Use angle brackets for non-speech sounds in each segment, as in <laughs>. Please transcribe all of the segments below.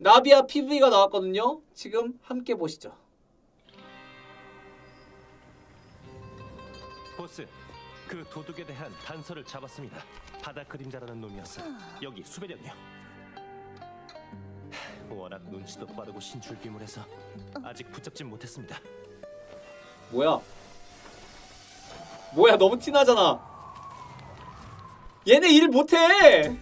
나비아 PV가 나왔거든요. 지금 함께 보시죠. 보스, 그 도둑에 대한 단서를 잡았습니다. 바다 그림자라는 놈이었어. 여기 수배령이요. 워낙 눈치도 빠르고 신출귀물해서 아직 붙잡진 못했습니다. 뭐야? 뭐야 너무 티나잖아. 얘네 일 못해.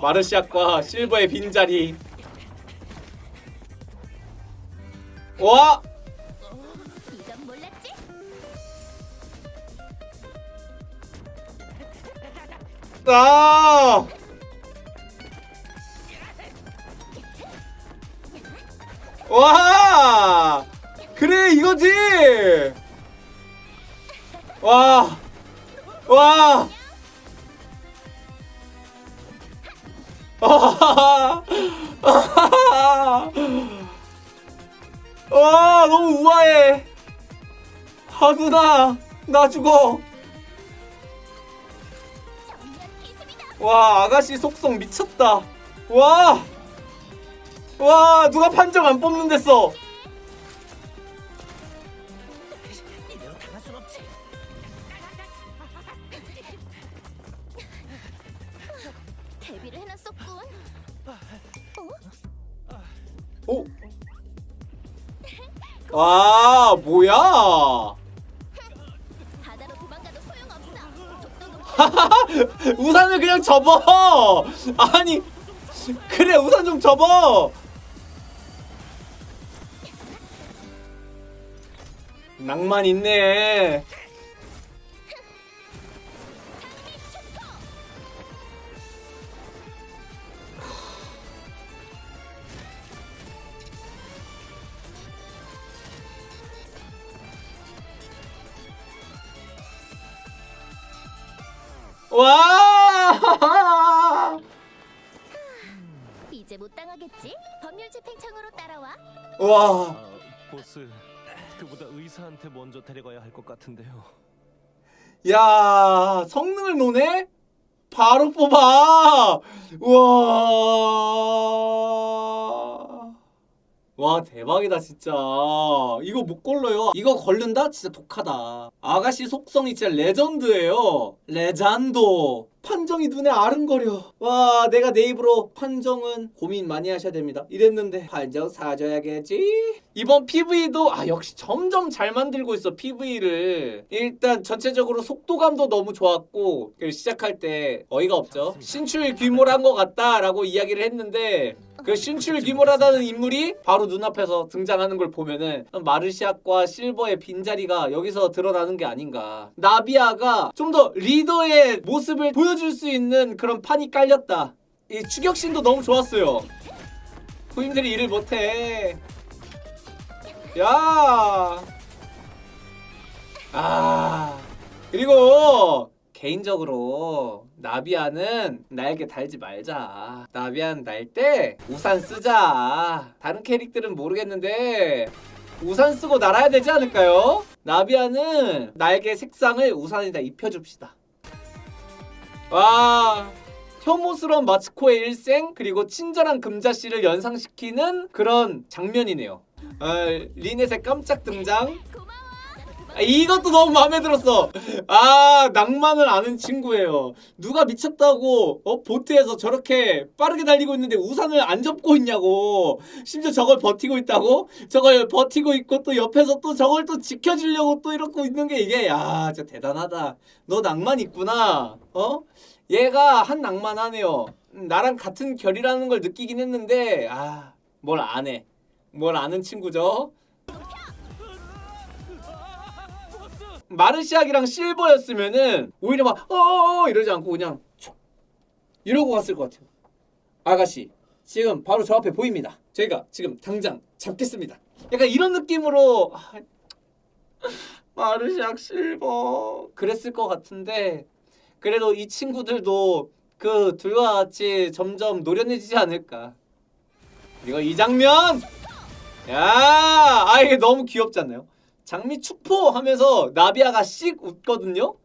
마르시악과 실버의 빈자리. 와! 이건 몰랐지? 아! 와! 그래 이거지. 와! 와! 와 너무 우아해. 하구나 나 죽어. 와 아가씨 속성 미쳤다 와! 와 누가 판정 안 뽑는 데써 오? 와 뭐야 소용없어. 독도 높이 우산을 그냥 접어 아니 그래 우산 좀 접어 낭만 있네 와! 이제 못 당하겠지? 법률 집행청으로 따라와. 와! 아, 보스, 그보다 의사한테 먼저 데려가야 할 것 같은데요. 야, 성능을 노네? 바로 뽑아! 우와! 와, 대박이다, 진짜. 이거 못 걸러요. 이거 걸른다? 진짜 독하다. 아가씨 속성이 진짜 레전드예요. 레전도. 판정이 눈에 아른거려. 와, 내가 내 입으로 판정은 고민 많이 하셔야 됩니다. 이랬는데 판정 사줘야겠지. 이번 PV도 아 역시 점점 잘 만들고 있어 PV를. 일단 전체적으로 속도감도 너무 좋았고 그리고 시작할 때 어이가 없죠. 신출 귀몰한 것 같다라고 이야기를 했는데 그 신출 귀몰하다는 인물이 바로 눈앞에서 등장하는 걸 보면은 마르시악과 실버의 빈자리가 여기서 드러나는 게 아닌가. 나비아가 좀 더 리더의 모습을 보여 줄 수 있는 그런 판이 깔렸다. 이 추격신도 너무 좋았어요. 후임들이 일을 못해. 야. 아. 그리고 개인적으로 나비아는 날개 달지 말자. 나비아는 날 때 우산 쓰자. 다른 캐릭들은 모르겠는데 우산 쓰고 날아야 되지 않을까요? 나비아는 날개 색상을 우산에다 입혀줍시다. 와. 혐오스러운 마츠코의 일생 그리고 친절한 금자씨를 연상시키는 그런 장면이네요. 아, 리넷의 깜짝 등장. 아, 이것도 너무 마음에 들었어. 아 낭만을 아는 친구예요. 누가 미쳤다고 어 보트에서 저렇게 빠르게 달리고 있는데 우산을 안 접고 있냐고. 심지어 저걸 버티고 있다고? 저걸 버티고 있고 또 옆에서 또 저걸 또 지켜주려고 또 이러고 있는 게 이게 야 진짜 대단하다. 너 낭만 있구나. 어? 얘가 한 낭만하네요. 음, 나랑 같은 결이라는 걸 느끼긴 했는데 아 뭘 안 해. 뭘 아는 친구죠? 마르시악이랑 실버였으면은 오히려 막 어어 이러지 않고 그냥 촉 이러고 갔을 것 같아요. 아가씨 지금 바로 저 앞에 보입니다. 저희가 지금 당장 잡겠습니다. 약간 이런 느낌으로 아, <laughs> 마르시악 실버 그랬을 것 같은데 그래도 이 친구들도 그 둘과 같이 점점 노련해지지 않을까. 이거 이 장면 야, 아 이게 너무 귀엽지 않나요? 장미 축포 하면서 나비아가 씩 웃거든요.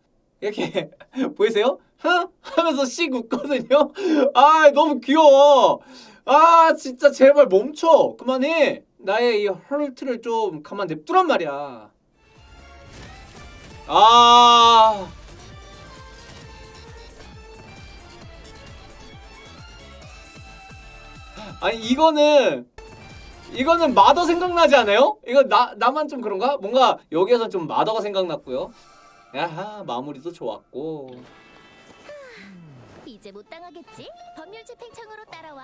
이렇게 <laughs> 보이세요? 흥 하면서 씩 웃거든요. 아 너무 귀여워. 아 진짜 제발 멈춰 그만해. 나의 이 헐트를 좀 가만 냅두란 말이야. 아. 아니 이거는 이거는 마더 생각나지 않아요? 이거 나 나만 좀 그런가? 뭔가 여기에서 좀 마더가 생각났고요. 야하 마무리도 좋았고. 이제 못 당하겠지? 법률 집행청으로 따라와.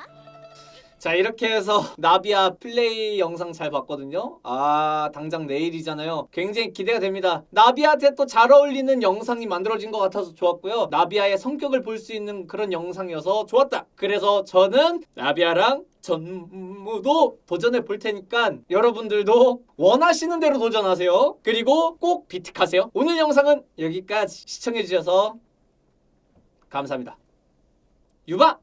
자 이렇게 해서 나비아 플레이 영상 잘 봤거든요. 아 당장 내일이잖아요. 굉장히 기대가 됩니다. 나비아한테 또 잘 어울리는 영상이 만들어진 것 같아서 좋았고요. 나비아의 성격을 볼 수 있는 그런 영상이어서 좋았다. 그래서 저는 나비아랑 전무도 도전해 볼 테니까 여러분들도 원하시는 대로 도전하세요. 그리고 꼭 비틱하세요. 오늘 영상은 여기까지 시청해 주셔서 감사합니다. 유바